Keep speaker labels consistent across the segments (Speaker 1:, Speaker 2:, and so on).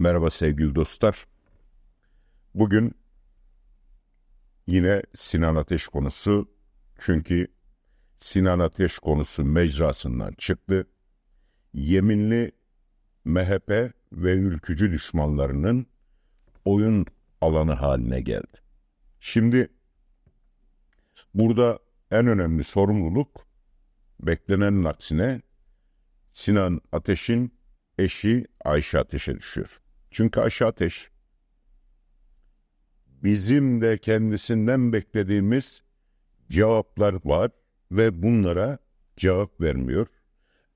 Speaker 1: Merhaba sevgili dostlar. Bugün yine Sinan Ateş konusu. Çünkü Sinan Ateş konusu mecrasından çıktı. Yeminli MHP ve ülkücü düşmanlarının oyun alanı haline geldi. Şimdi burada en önemli sorumluluk beklenenin aksine Sinan Ateş'in eşi Ayşe Ateş'e düşüyor. Çünkü Ayşe Ateş bizim de kendisinden beklediğimiz cevaplar var ve bunlara cevap vermiyor.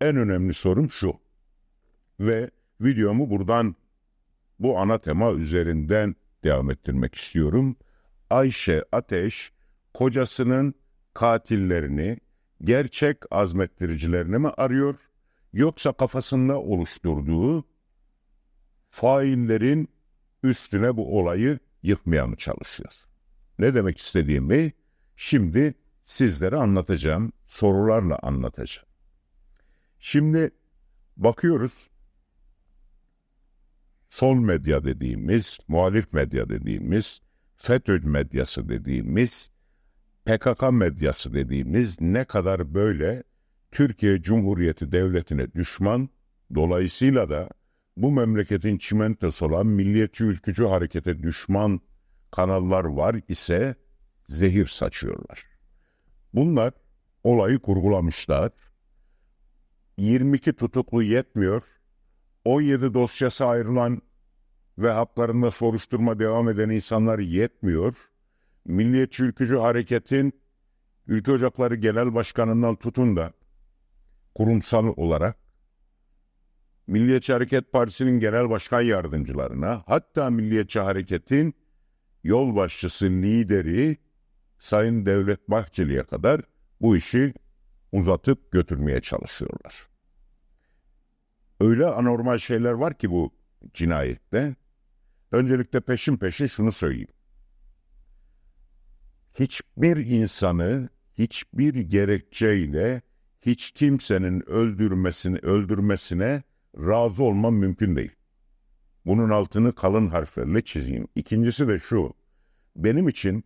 Speaker 1: En önemli sorum şu. Ve videomu buradan bu ana tema üzerinden devam ettirmek istiyorum. Ayşe Ateş kocasının katillerini, gerçek azmettiricilerini mi arıyor yoksa kafasında oluşturduğu faillerin üstüne bu olayı yıkmaya mı çalışıyor? Ne demek istediğimi şimdi sizlere anlatacağım, sorularla anlatacağım. Şimdi bakıyoruz sol medya dediğimiz, muhalif medya dediğimiz, FETÖ medyası dediğimiz, PKK medyası dediğimiz ne kadar böyle Türkiye Cumhuriyeti Devleti'ne düşman, dolayısıyla da bu memleketin çimentosu olan milliyetçi ülkücü harekete düşman kanallar var ise zehir saçıyorlar. Bunlar olayı kurgulamışlar. 22 tutuklu yetmiyor. 17 dosyası ayrılan ve haklarında soruşturma devam eden insanlar yetmiyor. Milliyetçi Ülkücü Hareket'in Ülke Ocakları Genel Başkanı'ndan tutun da kurumsal olarak Milliyetçi Hareket Partisi'nin genel başkan yardımcılarına hatta Milliyetçi Hareket'in yol başçısı lideri Sayın Devlet Bahçeli'ye kadar bu işi uzatıp götürmeye çalışıyorlar. Öyle anormal şeyler var ki bu cinayette. Öncelikle peşin peşin şunu söyleyeyim. Hiçbir insanı hiçbir gerekçeyle hiç kimsenin öldürmesini öldürmesine razı olmam mümkün değil. Bunun altını kalın harflerle çizeyim. İkincisi de şu. Benim için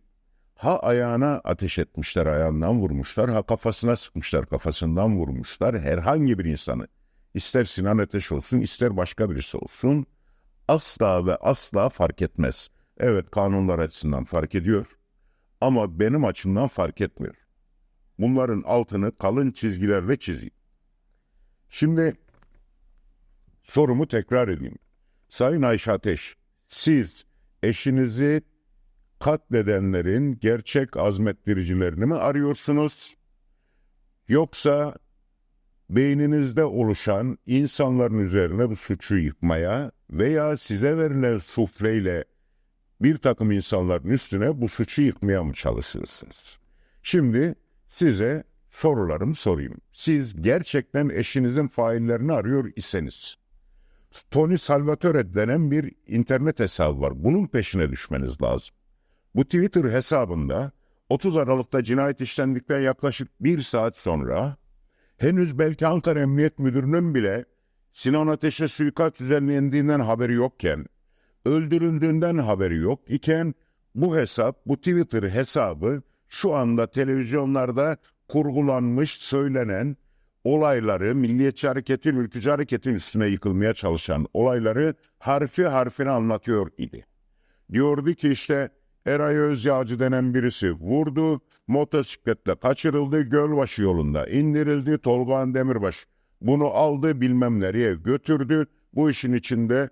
Speaker 1: ha ayağına ateş etmişler, ayağından vurmuşlar, ha kafasına sıkmışlar, kafasından vurmuşlar. Herhangi bir insanı, ister Sinan Ateş olsun, ister başka birisi olsun, asla ve asla fark etmez. Evet kanunlar açısından fark ediyor ama benim açımdan fark etmiyor. Bunların altını kalın çizgilerle çizeyim. Şimdi sorumu tekrar edeyim. Sayın Ayşe Ateş, siz eşinizi katledenlerin gerçek azmettiricilerini mi arıyorsunuz? Yoksa beyninizde oluşan insanların üzerine bu suçu yıkmaya veya size verilen sufleyle bir takım insanların üstüne bu suçu yıkmaya mı çalışırsınız? Şimdi size sorularımı sorayım. Siz gerçekten eşinizin faillerini arıyor iseniz, Tony Salvatore denen bir internet hesabı var. Bunun peşine düşmeniz lazım. Bu Twitter hesabında 30 Aralık'ta cinayet işlendikten yaklaşık bir saat sonra henüz belki Ankara Emniyet Müdürü'nün bile Sinan Ateş'e suikast düzenlendiğinden haberi yokken, öldürüldüğünden haberi yok iken bu hesap, bu Twitter hesabı şu anda televizyonlarda kurgulanmış, söylenen olayları, Milliyetçi Hareket'in, Ülkücü Hareket'in üstüne yıkılmaya çalışan olayları harfi harfine anlatıyor idi. Diyordu ki işte Eray Özyağcı denen birisi vurdu, motosikletle kaçırıldı, Gölbaşı yolunda indirildi, Tolgağan Demirbaş bunu aldı bilmem nereye götürdü. Bu işin içinde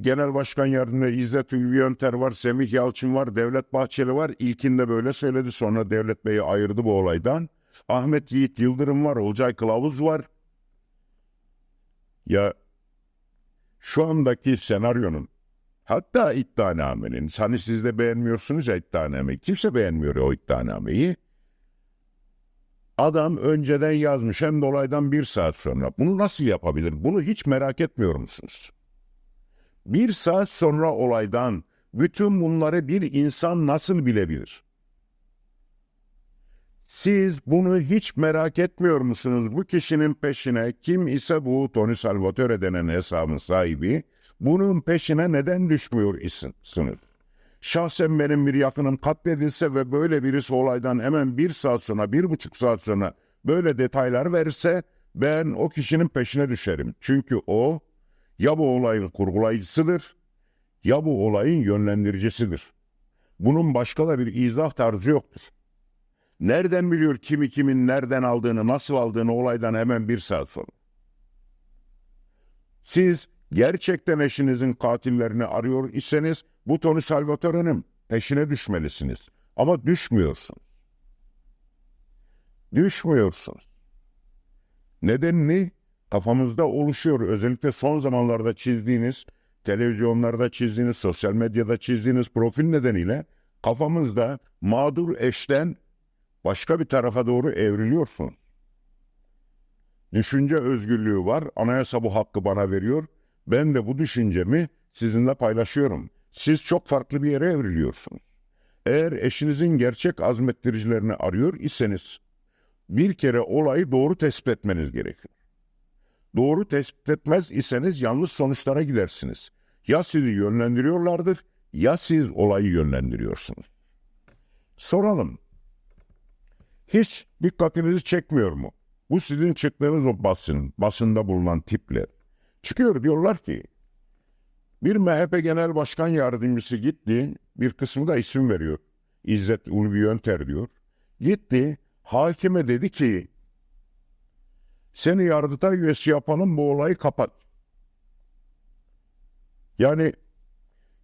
Speaker 1: Genel Başkan Yardımcısı İzzet Ülvi Yönter var, Semih Yalçın var, Devlet Bahçeli var. İlkinde böyle söyledi. Sonra Devlet Bey'i ayırdı bu olaydan. Ahmet Yiğit Yıldırım var, Olcay Kılavuz var. Ya şu andaki senaryonun hatta iddianamenin, hani siz de beğenmiyorsunuz ya iddianameyi, kimse beğenmiyor o iddianameyi. Adam önceden yazmış hem de olaydan bir saat sonra. Bunu nasıl yapabilir? Bunu hiç merak etmiyor musunuz? Bir saat sonra olaydan bütün bunları bir insan nasıl bilebilir? Siz bunu hiç merak etmiyor musunuz? Bu kişinin peşine kim ise bu Tony Salvatore denen hesabın sahibi bunun peşine neden düşmüyorsunuz? Şahsen benim bir yakınım katledilse ve böyle birisi olaydan hemen bir saat sonra, bir buçuk saat sonra böyle detaylar verirse ben o kişinin peşine düşerim. Çünkü o ya bu olayın kurgulayıcısıdır ya bu olayın yönlendiricisidir. Bunun başka da bir izah tarzı yoktur. Nereden biliyor kimi kimin nereden aldığını, nasıl aldığını olaydan hemen bir saat sonra? Siz gerçekten eşinizin katillerini arıyor iseniz bu Tony Salvatore'nin peşine düşmelisiniz. Ama düşmüyorsunuz. Düşmüyorsunuz. Nedenini kafamızda oluşuyor. Özellikle son zamanlarda çizdiğiniz, televizyonlarda çizdiğiniz, sosyal medyada çizdiğiniz profil nedeniyle kafamızda mağdur eşten başka bir tarafa doğru evriliyorsunuz. Düşünce özgürlüğü var. Anayasa bu hakkı bana veriyor. Ben de bu düşüncemi sizinle paylaşıyorum. Siz çok farklı bir yere evriliyorsunuz. Eğer eşinizin gerçek azmettiricilerini arıyor iseniz bir kere olayı doğru tespit etmeniz gerekiyor. Doğru tespit etmez iseniz yanlış sonuçlara gidersiniz. Ya sizi yönlendiriyorlardır ya siz olayı yönlendiriyorsunuz. Soralım. Hiç dikkatinizi çekmiyor mu? Bu sizin çıktığınız o basın, basında bulunan tipler. Çıkıyor diyorlar ki, bir MHP Genel Başkan Yardımcısı gitti, bir kısmı da isim veriyor. İzzet Ulvi Yönter diyor. Gitti, hakime dedi ki, seni yargıtay üyesi yapalım bu olayı kapat. Yani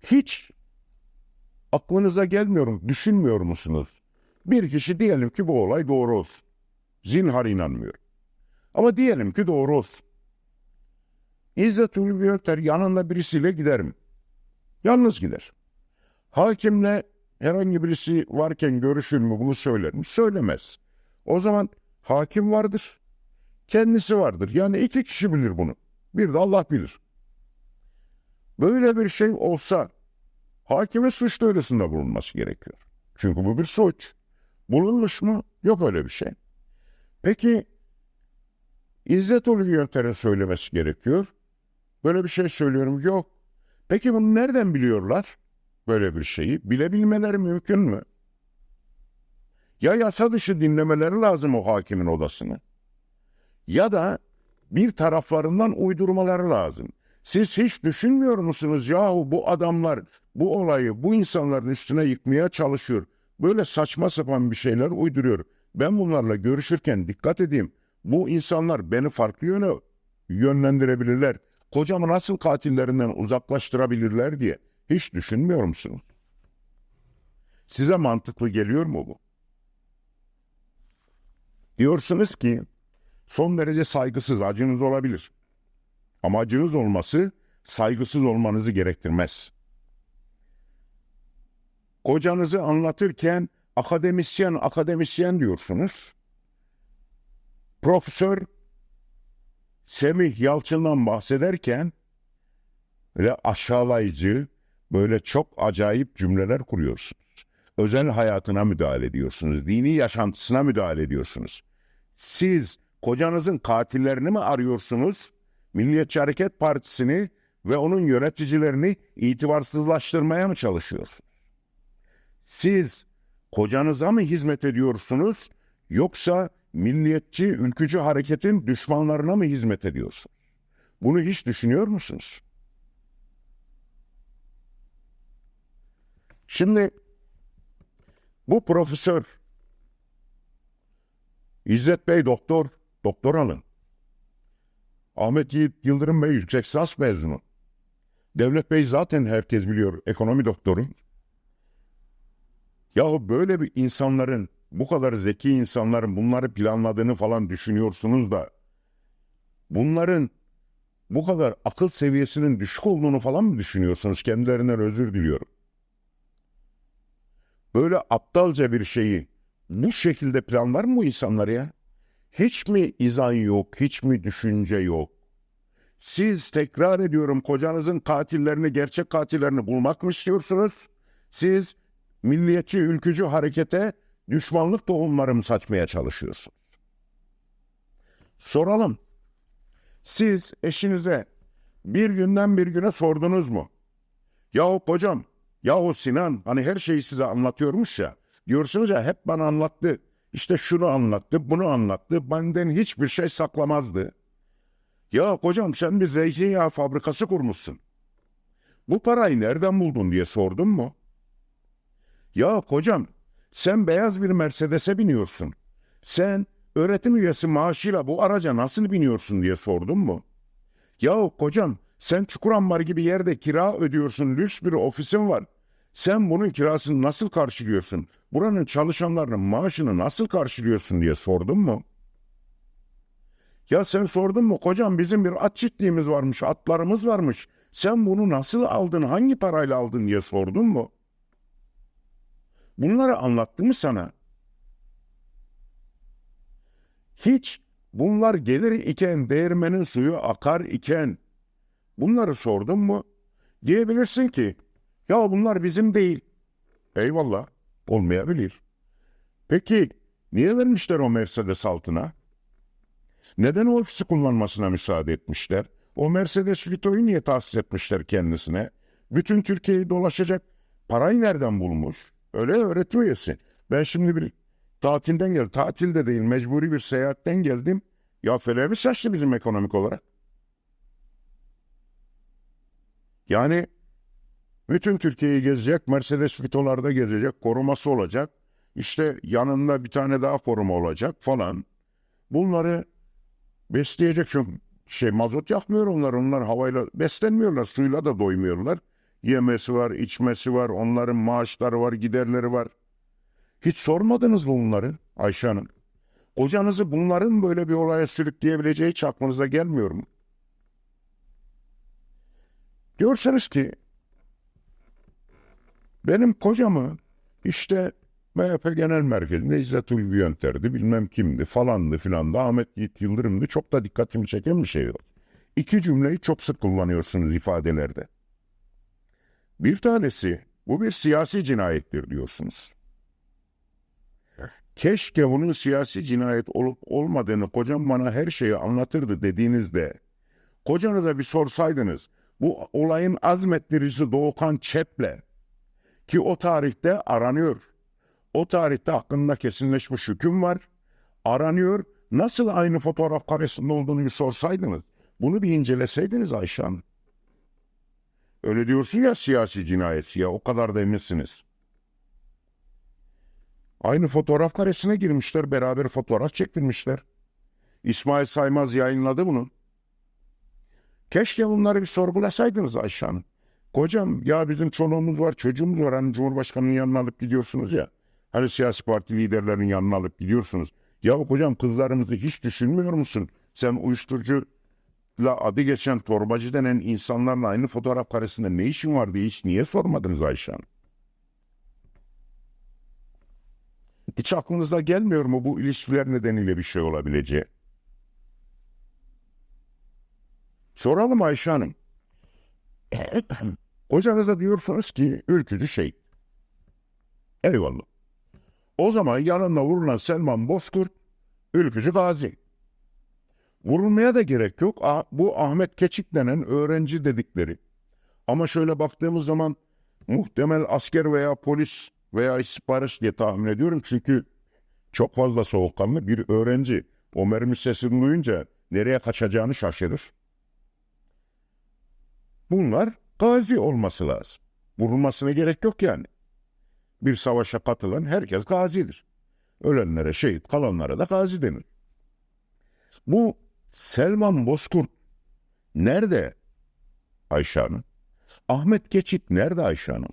Speaker 1: hiç aklınıza gelmiyor mu, düşünmüyor musunuz? Bir kişi diyelim ki bu olay doğru olsun. Zinhar inanmıyor. Ama diyelim ki doğru olsun. İzzet Ulvi Yönter yanında birisiyle gider mi? Yalnız gider. Hakimle herhangi birisi varken görüşür mü bunu söyler mi? Söylemez. O zaman hakim vardır. Kendisi vardır. Yani iki kişi bilir bunu. Bir de Allah bilir. Böyle bir şey olsa hakime suç duyurusunda bulunması gerekiyor. Çünkü bu bir suç. Bulunmuş mu? Yok öyle bir şey. Peki İzzet Ulvi Yönter'in söylemesi gerekiyor. Böyle bir şey söylüyorum. Yok. Peki bunu nereden biliyorlar? Böyle bir şeyi. Bilebilmeleri mümkün mü? Ya yasa dışı dinlemeleri lazım o hakimin odasını. Ya da bir taraflarından uydurmaları lazım. Siz hiç düşünmüyor musunuz yahu bu adamlar bu olayı bu insanların üstüne yıkmaya çalışıyor. Böyle saçma sapan bir şeyler uyduruyor. Ben bunlarla görüşürken dikkat edeyim. Bu insanlar beni farklı yöne yönlendirebilirler. Kocamı nasıl katillerinden uzaklaştırabilirler diye hiç düşünmüyor musunuz? Size mantıklı geliyor mu bu? Diyorsunuz ki son derece saygısız acınız olabilir. Ama acınız olması saygısız olmanızı gerektirmez. Kocanızı anlatırken akademisyen akademisyen diyorsunuz. Profesör Semih Yalçın'dan bahsederken böyle aşağılayıcı, böyle çok acayip cümleler kuruyorsunuz. Özel hayatına müdahale ediyorsunuz, dini yaşantısına müdahale ediyorsunuz. Siz kocanızın katillerini mi arıyorsunuz? Milliyetçi Hareket Partisi'ni ve onun yöneticilerini itibarsızlaştırmaya mı çalışıyorsunuz? Siz kocanıza mı hizmet ediyorsunuz yoksa milliyetçi ülkücü hareketin düşmanlarına mı hizmet ediyorsunuz? Bunu hiç düşünüyor musunuz? Şimdi bu profesör İzzet Bey doktor, doktor alın. Ahmet Yiğit Yıldırım Bey yüksek lisans mezunu. Devlet Bey zaten herkes biliyor ekonomi doktoru. Ya böyle bir insanların, bu kadar zeki insanların bunları planladığını falan düşünüyorsunuz da bunların bu kadar akıl seviyesinin düşük olduğunu falan mı düşünüyorsunuz? Kendilerinden özür diliyorum. Böyle aptalca bir şeyi bu şekilde planlar mı bu insanlar ya? Hiç mi izan yok, hiç mi düşünce yok? Siz tekrar ediyorum kocanızın katillerini, gerçek katillerini bulmak mı istiyorsunuz? Siz milliyetçi, ülkücü harekete düşmanlık tohumları mı saçmaya çalışıyorsunuz? Soralım. Siz eşinize bir günden bir güne sordunuz mu? Yahu kocam, yahu Sinan hani her şeyi size anlatıyormuş ya. Diyorsunuz ya hep bana anlattı. İşte şunu anlattı, bunu anlattı. Benden hiçbir şey saklamazdı. Ya kocam sen bir zeytinyağı fabrikası kurmuşsun. Bu parayı nereden buldun diye sordun mu? Ya kocam sen beyaz bir Mercedes'e biniyorsun. Sen öğretim üyesi maaşıyla bu araca nasıl biniyorsun diye sordun mu? Ya kocam sen Çukurambar gibi yerde kira ödüyorsun, lüks bir ofisin var. Sen bunun kirasını nasıl karşılıyorsun? Buranın çalışanlarının maaşını nasıl karşılıyorsun diye sordun mu? Ya sen sordun mu kocam bizim bir at çiftliğimiz varmış, atlarımız varmış. Sen bunu nasıl aldın, hangi parayla aldın diye sordun mu? Bunları anlattı mı sana? Hiç bunlar gelir iken değirmenin suyu akar iken bunları sordun mu? Diyebilirsin ki ya bunlar bizim değil. Eyvallah olmayabilir. Peki niye vermişler o Mercedes altına? Neden o ofisi kullanmasına müsaade etmişler? O Mercedes Vito'yu niye tahsis etmişler kendisine? Bütün Türkiye'yi dolaşacak parayı nereden bulmuş? Öyle öğretim üyesi. Ben şimdi bir tatilden geldim. Tatilde değil mecburi bir seyahatten geldim. Ya feleğimiz şaştı bizim ekonomik olarak. Yani bütün Türkiye'yi gezecek, Mercedes Vito'larda gezecek, koruması olacak. İşte yanında bir tane daha koruma olacak falan. Bunları besleyecek çünkü şey mazot yakmıyor onlar. Onlar havayla beslenmiyorlar, suyla da doymuyorlar. Yemesi var, içmesi var, onların maaşları var, giderleri var. Hiç sormadınız mı bunları Ayşe Hanım? Kocanızı bunların böyle bir olaya sürükleyebileceği hiç aklınıza gelmiyor mu? Diyorsanız ki benim kocamı işte MHP Genel Merkezi'nde İzzet Ulvi Yönter'di, bilmem kimdi, falandı filan da Ahmet Yiğit Yıldırım'dı. Çok da dikkatimi çeken bir şey yok. İki cümleyi çok sık kullanıyorsunuz ifadelerde. Bir tanesi, bu bir siyasi cinayettir diyorsunuz. Keşke bunun siyasi cinayet olup olmadığını kocam bana her şeyi anlatırdı dediğinizde, kocanıza bir sorsaydınız, bu olayın azmettiricisi Doğukan Çep'le, ki o tarihte aranıyor. O tarihte hakkında kesinleşmiş hüküm var. Aranıyor. Nasıl aynı fotoğraf karesinde olduğunu bir sorsaydınız. Bunu bir inceleseydiniz Ayşe Hanım. Öyle diyorsun ya siyasi cinayet ya o kadar da eminsiniz. Aynı fotoğraf karesine girmişler beraber fotoğraf çektirmişler. İsmail Saymaz yayınladı bunu. Keşke bunları bir sorgulasaydınız Ayşe Hanım. Kocam ya bizim çoluğumuz var çocuğumuz var hani Cumhurbaşkanı'nın yanına alıp gidiyorsunuz ya. Hani siyasi parti liderlerinin yanına alıp gidiyorsunuz. Ya kocam kızlarımızı hiç düşünmüyor musun? Sen uyuşturucuyla adı geçen torbacı denen insanlarla aynı fotoğraf karesinde ne işin var diye hiç niye sormadınız Ayşe Hanım? Hiç aklınıza gelmiyor mu bu ilişkiler nedeniyle bir şey olabileceği? Soralım Ayşe Hanım. Kocanıza diyorsunuz ki ülkücü şey. Eyvallah. O zaman yanında vurulan Selman Bozkurt ülkücü gazi. Vurulmaya da gerek yok. Bu Ahmet Keçik denen öğrenci dedikleri. Ama şöyle baktığımız zaman muhtemel asker veya polis veya istihbarat diye tahmin ediyorum. Çünkü çok fazla soğukkanlı bir öğrenci. O mermi sesini duyunca nereye kaçacağını şaşırır. Bunlar gazi olması lazım. Vurulmasına gerek yok yani. Bir savaşa katılan herkes gazidir. Ölenlere şehit, kalanlara da gazi denir. Bu Selman Bozkurt nerede Ayşe Hanım? Ahmet Keçik nerede Ayşe Hanım?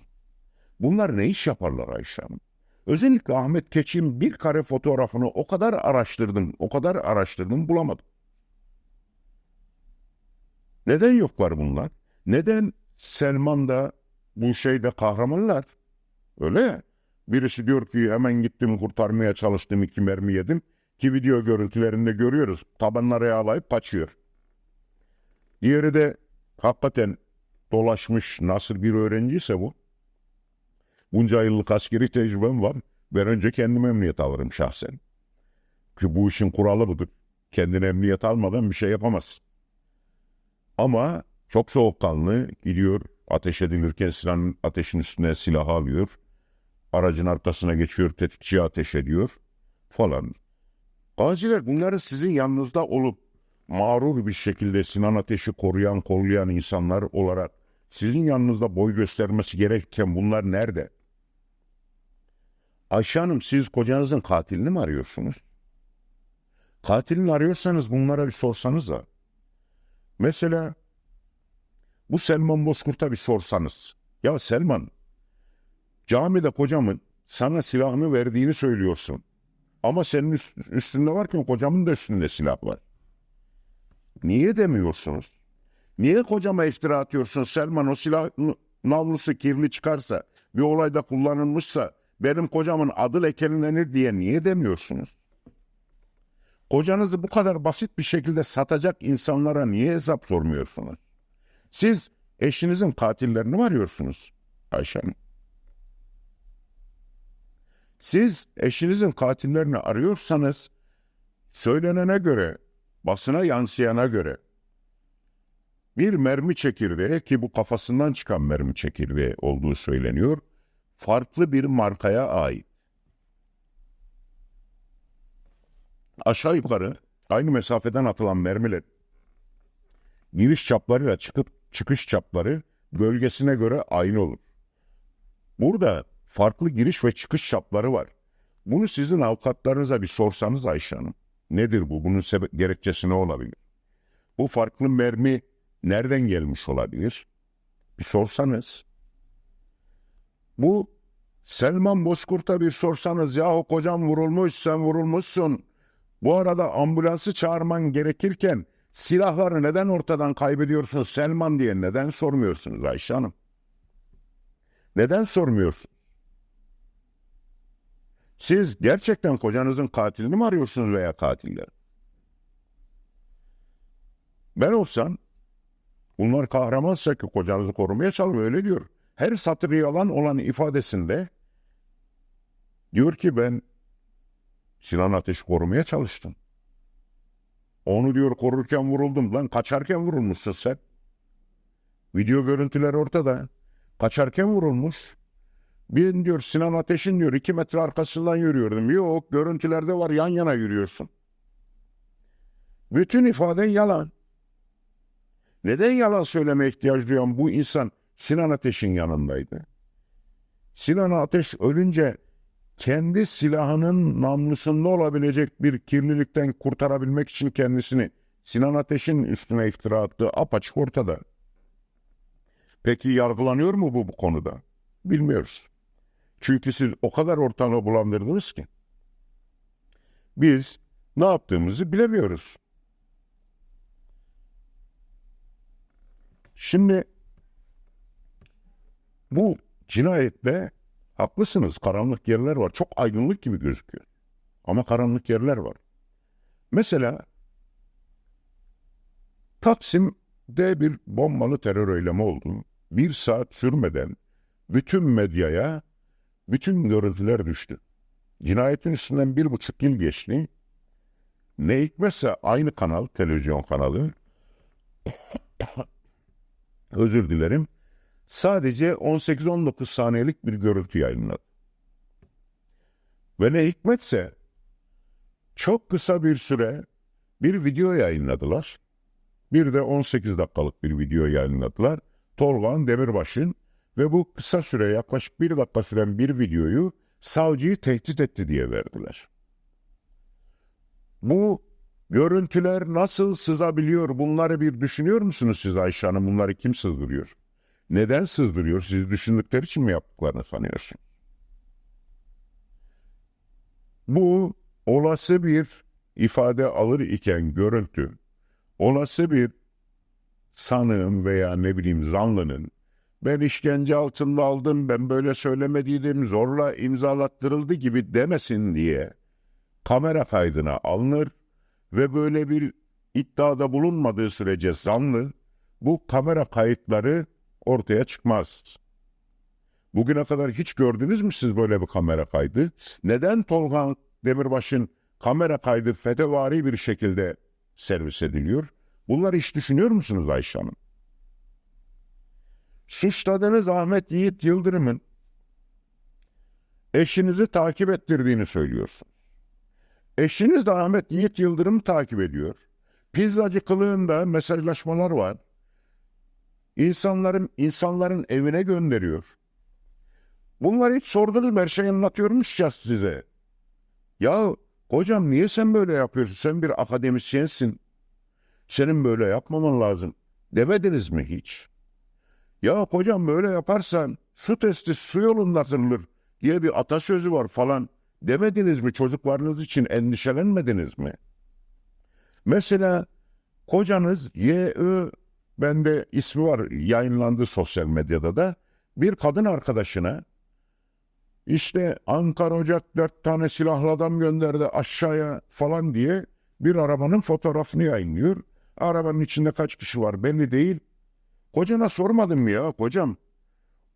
Speaker 1: Bunlar ne iş yaparlar Ayşe Hanım? Özellikle Ahmet Keçik'in bir kare fotoğrafını o kadar araştırdım, o kadar araştırdım bulamadım. Neden yoklar bunlar? Neden Selman da bu şeyde kahramanlar? Öyle ya. Birisi diyor ki hemen gittim kurtarmaya çalıştım iki mermi yedim. Ki video görüntülerinde görüyoruz. Tabanları yağlayıp kaçıyor. Diğeri de hakikaten dolaşmış nasıl bir öğrenciyse bu. Bunca yıllık askeri tecrübem var. Ben önce kendim emniyet alırım şahsen. Ki bu işin kuralı budur. Kendine emniyet almadan bir şey yapamazsın. Ama çok soğukkanlı gidiyor ateş edilirken silahın ateşin üstüne silah alıyor. Aracın arkasına geçiyor tetikçiye ateş ediyor falan. Gaziler bunları sizin yanınızda olup mağrur bir şekilde Sinan Ateş'i koruyan, kollayan insanlar olarak sizin yanınızda boy göstermesi gerekirken bunlar nerede? Ayşe Hanım siz kocanızın katilini mi arıyorsunuz? Katilini arıyorsanız bunlara bir sorsanız da. Mesela bu Selman Bozkurt'a bir sorsanız. Ya Selman, camide kocamın sana silahını verdiğini söylüyorsun. Ama senin üst- üstünde varken kocamın da üstünde silah var. Niye demiyorsunuz? Niye kocama iftira atıyorsun Selman o silah namlusu kirli çıkarsa bir olayda kullanılmışsa benim kocamın adı lekelenir diye niye demiyorsunuz? Kocanızı bu kadar basit bir şekilde satacak insanlara niye hesap sormuyorsunuz? Siz eşinizin katillerini mi arıyorsunuz Ayşe Hanım? Siz eşinizin katillerini arıyorsanız söylenene göre, basına yansıyana göre bir mermi çekirdeği ki bu kafasından çıkan mermi çekirdeği olduğu söyleniyor, farklı bir markaya ait. Aşağı yukarı aynı mesafeden atılan mermiler giriş çaplarıyla çıkıp çıkış çapları bölgesine göre aynı olur. Burada farklı giriş ve çıkış çapları var. Bunu sizin avukatlarınıza bir sorsanız Ayşe Hanım. Nedir bu? Bunun gerekçesi ne olabilir? Bu farklı mermi nereden gelmiş olabilir? Bir sorsanız. Bu Selman Bozkurt'a bir sorsanız yahu kocam vurulmuş sen vurulmuşsun. Bu arada ambulansı çağırman gerekirken silahları neden ortadan kaybediyorsun Selman diye neden sormuyorsunuz Ayşe Hanım? Neden sormuyorsunuz? Siz gerçekten kocanızın katilini mi arıyorsunuz veya katiller? Ben olsam bunlar kahramansa ki kocanızı korumaya çalışıyor öyle diyor. Her satır yalan olan ifadesinde diyor ki ben Sinan Ateş'i korumaya çalıştım. Onu diyor korurken vuruldum. Lan kaçarken vurulmuşsun sen. Video görüntüler ortada. Kaçarken vurulmuş. Ben diyor Sinan Ateş'in diyor iki metre arkasından yürüyordum. Yok görüntülerde var yan yana yürüyorsun. Bütün ifaden yalan. Neden yalan söyleme ihtiyaç duyan bu insan Sinan Ateş'in yanındaydı? Sinan Ateş ölünce kendi silahının namlusunda olabilecek bir kirlilikten kurtarabilmek için kendisini Sinan Ateş'in üstüne iftira attığı apaçık ortada. Peki yargılanıyor mu bu bu konuda? Bilmiyoruz. Çünkü siz o kadar ortalığı bulandırdınız ki. Biz ne yaptığımızı bilemiyoruz. Şimdi bu cinayette haklısınız. Karanlık yerler var. Çok aydınlık gibi gözüküyor. Ama karanlık yerler var. Mesela Taksim'de bir bombalı terör eylemi oldu. Bir saat sürmeden bütün medyaya bütün görüntüler düştü. Cinayetin üstünden bir buçuk yıl geçti. Ne hikmetse aynı kanal, televizyon kanalı, özür dilerim, sadece 18-19 saniyelik bir görüntü yayınladı. Ve ne hikmetse çok kısa bir süre bir video yayınladılar. Bir de 18 dakikalık bir video yayınladılar. Tolgan Demirbaş'ın ve bu kısa süre yaklaşık bir dakika süren bir videoyu savcıyı tehdit etti diye verdiler. Bu görüntüler nasıl sızabiliyor bunları bir düşünüyor musunuz siz Ayşe Hanım? Bunları kim sızdırıyor? Neden sızdırıyor? Siz düşündükleri için mi yaptıklarını sanıyorsunuz? Bu olası bir ifade alır iken görüntü, olası bir sanığın veya ne bileyim zanlının ben işkence altında aldım, ben böyle söylemediydim, zorla imzalattırıldı gibi demesin diye kamera kaydına alınır ve böyle bir iddiada bulunmadığı sürece zanlı bu kamera kayıtları ortaya çıkmaz. Bugüne kadar hiç gördünüz mü siz böyle bir kamera kaydı? Neden Tolga Demirbaş'ın kamera kaydı FETÖ'vari bir şekilde servis ediliyor? Bunları hiç düşünüyor musunuz Ayşe Hanım? Suçladığınız Ahmet Yiğit Yıldırım'ın eşinizi takip ettirdiğini söylüyorsunuz. Eşiniz de Ahmet Yiğit Yıldırım'ı takip ediyor. Pizzacı kılığında mesajlaşmalar var. İnsanların insanların evine gönderiyor. Bunları hiç sordunuz mu? Her şeyi anlatıyormuş ya size. Ya hocam niye sen böyle yapıyorsun? Sen bir akademisyensin. Senin böyle yapmaman lazım. Demediniz mi hiç? Ya hocam böyle yaparsan su testi su yolunda kırılır diye bir atasözü var falan. Demediniz mi? Çocuklarınız için endişelenmediniz mi? Mesela kocanız Y.Ö. bende ismi var yayınlandı sosyal medyada da bir kadın arkadaşına işte Ankara Ocak dört tane silahlı adam gönderdi aşağıya falan diye bir arabanın fotoğrafını yayınlıyor. Arabanın içinde kaç kişi var belli değil. Kocana sormadın mı ya kocam?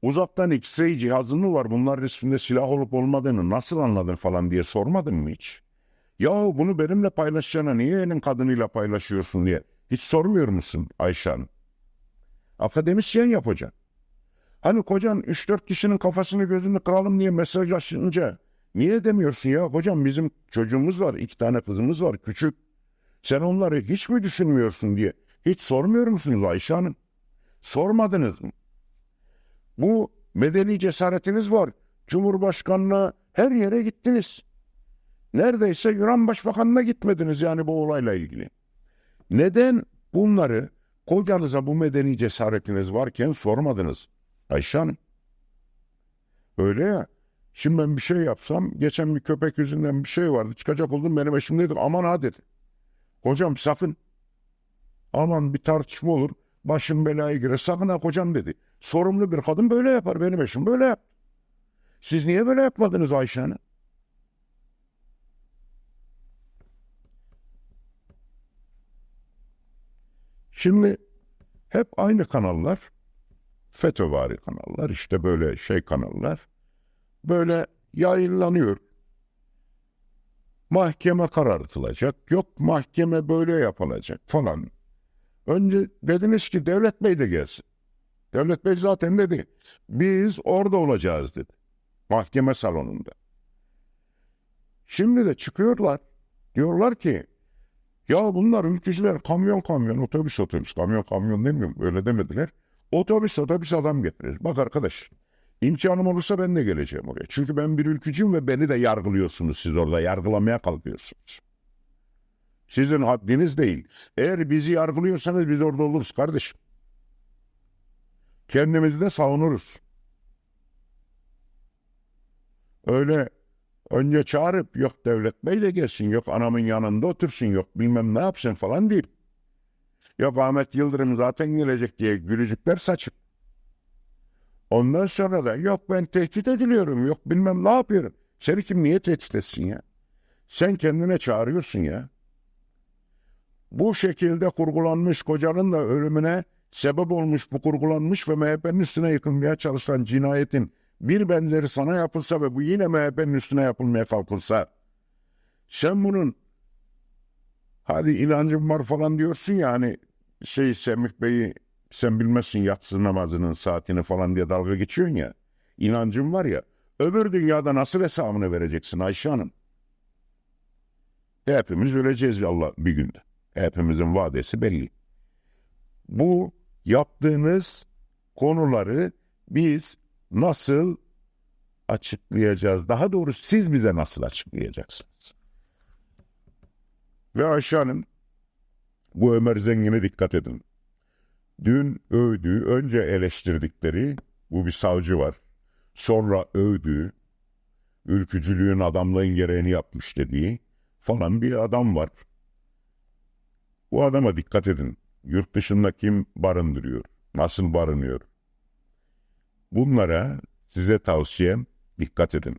Speaker 1: Uzaktan X-ray cihazın mı var bunlar üstünde silah olup olmadığını nasıl anladın falan diye sormadın mı hiç? Yahu bunu benimle paylaşacağına niye elin kadınıyla paylaşıyorsun diye hiç sormuyor musun Ayşe Hanım? Akademisyen yapacaksın. Hani kocan 3-4 kişinin kafasını gözünü kıralım diye mesajlaşınca niye demiyorsun ya hocam bizim çocuğumuz var, iki tane kızımız var küçük. Sen onları hiç mi düşünmüyorsun diye hiç sormuyor musunuz Ayşe Hanım? Sormadınız mı? Bu medeni cesaretiniz var. Cumhurbaşkanına her yere gittiniz. Neredeyse Yunan Başbakanı'na gitmediniz yani bu olayla ilgili. Neden bunları kocanıza bu medeni cesaretiniz varken sormadınız Ayşe? Öyle ya. Şimdi ben bir şey yapsam, geçen bir köpek yüzünden bir şey vardı. Çıkacak oldum benim eşim dedi. Aman ha dedi. Hocam sakın. Aman bir tartışma olur. Başım belaya girer. Sakın ha kocam dedi. Sorumlu bir kadın böyle yapar. Benim eşim böyle yap. Siz niye böyle yapmadınız Ayşe Hanım? Şimdi hep aynı kanallar, FETÖ'vari kanallar, işte böyle şey kanallar, böyle yayınlanıyor. Mahkeme karartılacak, yok mahkeme böyle yapılacak falan. Önce dediniz ki Devlet Bey de gelsin. Devlet Bey zaten dedi, biz orada olacağız dedi. Mahkeme salonunda. Şimdi de çıkıyorlar, diyorlar ki ya bunlar ülkücüler kamyon kamyon, otobüs otobüs, kamyon kamyon demiyorum öyle demediler. Otobüs otobüs adam getirir. Bak arkadaş imkanım olursa ben de geleceğim oraya. Çünkü ben bir ülkücüyüm ve beni de yargılıyorsunuz siz orada. Yargılamaya kalkıyorsunuz. Sizin haddiniz değil. Eğer bizi yargılıyorsanız biz orada oluruz kardeşim. Kendimizi de savunuruz. Öyle Önce çağırıp yok devlet bey de gelsin, yok anamın yanında otursun, yok bilmem ne yapsın falan değil. Yok Ahmet Yıldırım zaten gelecek diye gülücükler saçıp. Ondan sonra da yok ben tehdit ediliyorum, yok bilmem ne yapıyorum. Seni kim niye tehdit etsin ya? Sen kendine çağırıyorsun ya. Bu şekilde kurgulanmış kocanın da ölümüne sebep olmuş bu kurgulanmış ve MHP'nin üstüne yıkılmaya çalışan cinayetin bir benzeri sana yapılsa ve bu yine MHP'nin üstüne yapılmaya kalkılsa sen bunun hadi inancım var falan diyorsun ya hani şey Semih Bey'i sen bilmezsin yatsı namazının saatini falan diye dalga geçiyorsun ya. İnancım var ya öbür dünyada nasıl hesabını vereceksin Ayşe Hanım? Hepimiz öleceğiz Allah bir günde. Hepimizin vadesi belli. Bu yaptığınız konuları biz nasıl açıklayacağız? Daha doğrusu siz bize nasıl açıklayacaksınız? Ve Ayşe bu Ömer Zengin'e dikkat edin. Dün övdüğü, önce eleştirdikleri, bu bir savcı var. Sonra övdüğü, ülkücülüğün adamlığın gereğini yapmış dediği falan bir adam var. Bu adama dikkat edin. Yurt dışında kim barındırıyor? Nasıl barınıyor? Bunlara size tavsiyem dikkat edin.